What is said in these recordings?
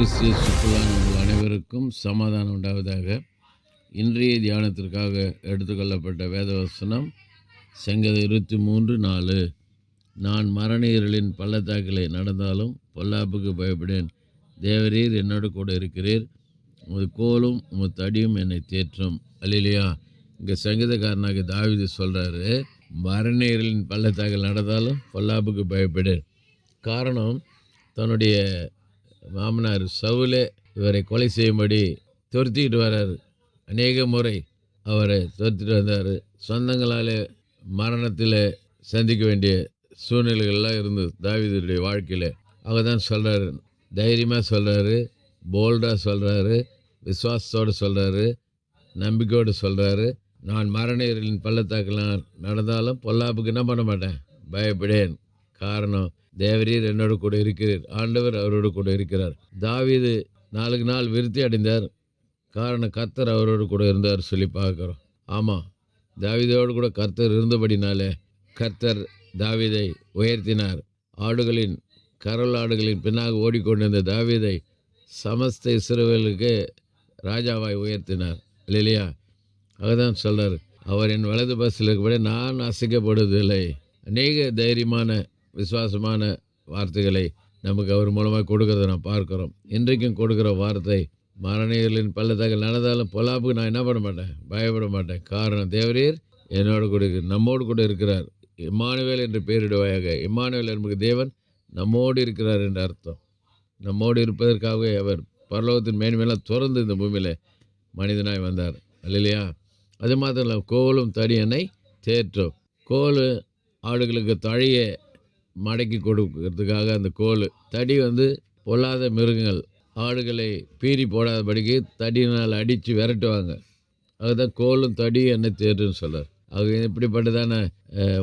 கிறிஸ்தியசுக்குள்ளான உங்கள் அனைவருக்கும் சமாதானம் உண்டாவதாக. இன்றைய தியானத்திற்காக எடுத்துக்கொள்ளப்பட்ட வேதவசனம் சங்கத இருபத்தி மூன்று நாலு. நான் மரணீரலின் பள்ளத்தாக்கிலே நடந்தாலும் பொல்லாப்புக்கு பயப்படேன். தேவரீர் என்னோடு கூட இருக்கிறீர். உமது கோலும் உமது தடியும் என்னை தேற்றும். அல்லையா இங்கே சங்கீதக்காரனாக தாவிது சொல்கிறாரு மரண பள்ளத்தாக்கில் நடந்தாலும் பொல்லாப்புக்கு பயப்படேன். காரணம் தன்னுடைய மாமனார் சவுலே இவரை கொலை செய்யும்படி துரத்திக்கிட்டு வர்றாரு அநேக முறை அவரை துரத்திட்டு வந்தார். சொந்தங்களால் மரணத்தில் சந்திக்க வேண்டிய சூழ்நிலைகள்லாம் இருந்தது தாவிதருடைய வாழ்க்கையில். அவர் தான் சொல்கிறாரு தைரியமாக சொல்கிறாரு போல்டாக சொல்கிறாரு விசுவாசத்தோடு சொல்கிறாரு நம்பிக்கையோடு சொல்கிறாரு நான் மரணரின் பள்ளத்தாக்கெல்லாம் நடந்தாலும் பொல்லாப்புக்கு என்ன பண்ண மாட்டேன். பயப்படேன். காரணம் தேவரீர் என்னோடு கூட இருக்கிறீர். ஆண்டவர் அவரோடு கூட இருக்கிறார். தாவிது நாளுக்கு நாள் விருத்தி அடைந்தார். காரணம் கர்த்தர் அவரோடு கூட இருந்தார் சொல்லி பார்க்குறோம். ஆமாம் தாவிதோடு கூட கர்த்தர் இருந்தபடினாலே கர்த்தர் தாவிதை உயர்த்தினார். ஆடுகளின் கரல் ஆடுகளின் பின்னாக ஓடிக்கொண்டிருந்த தாவீதை சமஸ்த சிறுவர்களுக்கு ராஜாவாய் உயர்த்தினார். இல்லையா அதுதான் சொல்கிறார் அவர் என் வலது பஸ்ஸில் இருக்கபடி நான் அசைக்கப்படுவதில்லை. அநேக தைரியமான விசுவாசமான வார்த்தைகளை நமக்கு அவர் மூலமாக கொடுக்கறத நான் பார்க்குறோம். இன்றைக்கும் கொடுக்குற வார்த்தை மரணிகளின் பள்ளத்தாக்கள் நடந்தாலும் பொல்லாப்புக்கு நான் என்ன பண்ண மாட்டேன்? பயப்பட மாட்டேன். காரணம் தேவரீர் என்னோடு கூட நம்மோடு கூட இருக்கிறார். இம்மானுவேல் என்று பெயரிடுவாயாக. இம்மானுவேல் என்பது தேவன் நம்மோடு இருக்கிறார் என்ற அர்த்தம். நம்மோடு இருப்பதற்காகவே அவர் பரலோகத்தின் மேன்மையெல்லாம் திறந்து இந்த பூமியில் மனிதனாய் வந்தார். இல்லையா அது மாத்திரம் இல்லை கோலும் தடி என்னை தேற்றும். கோல் ஆடுகளுக்கு தழைய மடக்கி கொடுக்கிறதுக்காக அந்த கோல். தடி வந்து பொல்லாத மிருகங்கள். ஆடுகளை பீறி போடாதபடிக்கு தடியினால் அடித்து விரட்டுவாங்க. அதுதான் கோலும் தடி என்ன தேடுன்னு சொல்கிறார் அது இப்படிப்பட்டதான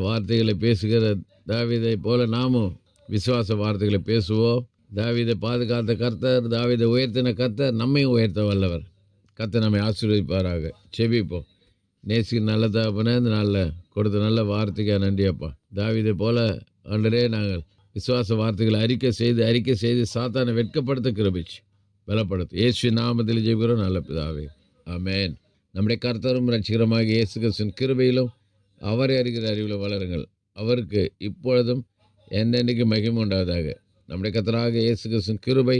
வார்த்தைகளை பேசுகிற தாவிதை போல நாமும் விசுவாச வார்த்தைகளை பேசுவோம். தாவிதை பாதுகாத்த கர்த்தர் தாவிதை உயர்த்தின கர்த்தர் நம்மையும் உயர்த்த வல்லவர். கத்தை நம்மை ஆசீர்வதிப்பாராக. செபிப்போம் நேசிக்கு நல்ல தாப்பனே இந்த நாளில் கொடுத்த நல்ல வார்த்தைக்காக நன்றி அப்பா போல ஆண்டரே நாங்கள் விசுவாச வார்த்தைகளை அறிக்கை செய்து அறிக்கை செய்து சாத்தானை வெட்கப்படுத்த கிருபிச்சு. பலப்படுத்து. இயேசு நாமத்தில் ஜெயிக்கிறோம் நல்ல பிதாவே. ஆமேன். நம்முடைய கர்த்தரும் ரட்சிகரமாக இயேசு கிருஷ்ணன் கிருபையிலும் அவரை அறிகிற அறிவில் வளருங்கள். அவருக்கு இப்பொழுதும் என்னென்னைக்கு மகிமை உண்டாவதாக. நம்முடைய கர்த்தராக இயேசு கிருஷ்ணன் கிருபை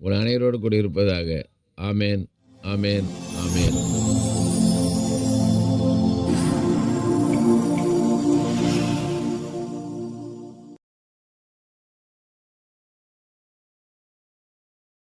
உன் அனைவரோடு கூட இருப்பதாக ஆமேன். ஆமேன். ஆமேன்.